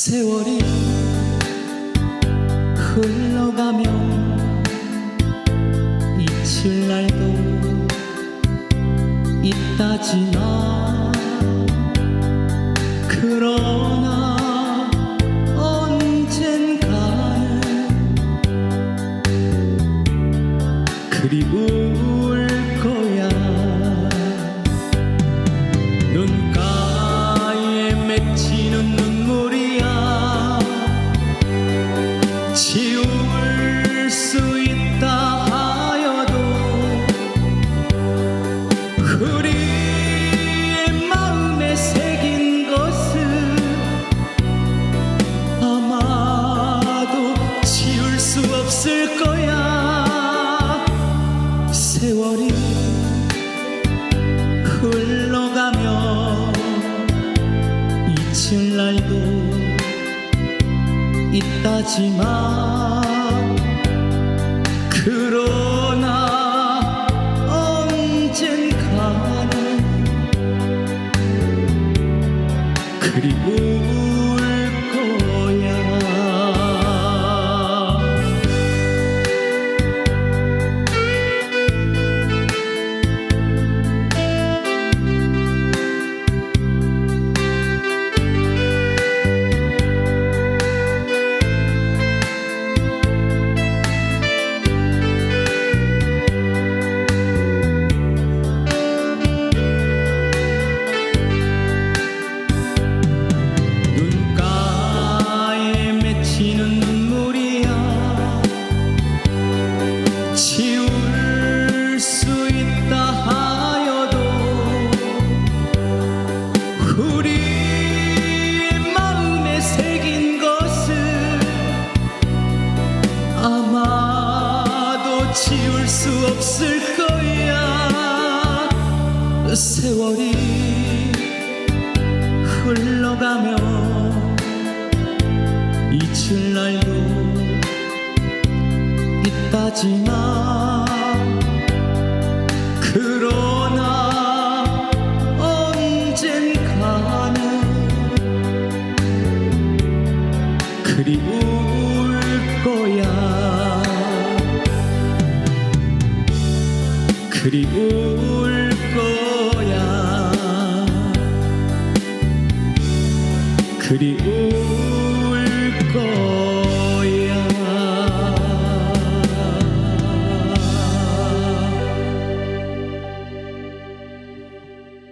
세월이 흘러가며 잊힐 날도 있다지만 그러나 언젠가는 그리울 거야. 눈가에 맺히는 세월이 흘러가며 잊힐 날도 있다지만 지울 수 없을 거야. 세월이 흘러가며 잊힐 날도 있다지만 그리울 거야. 그리울 거야.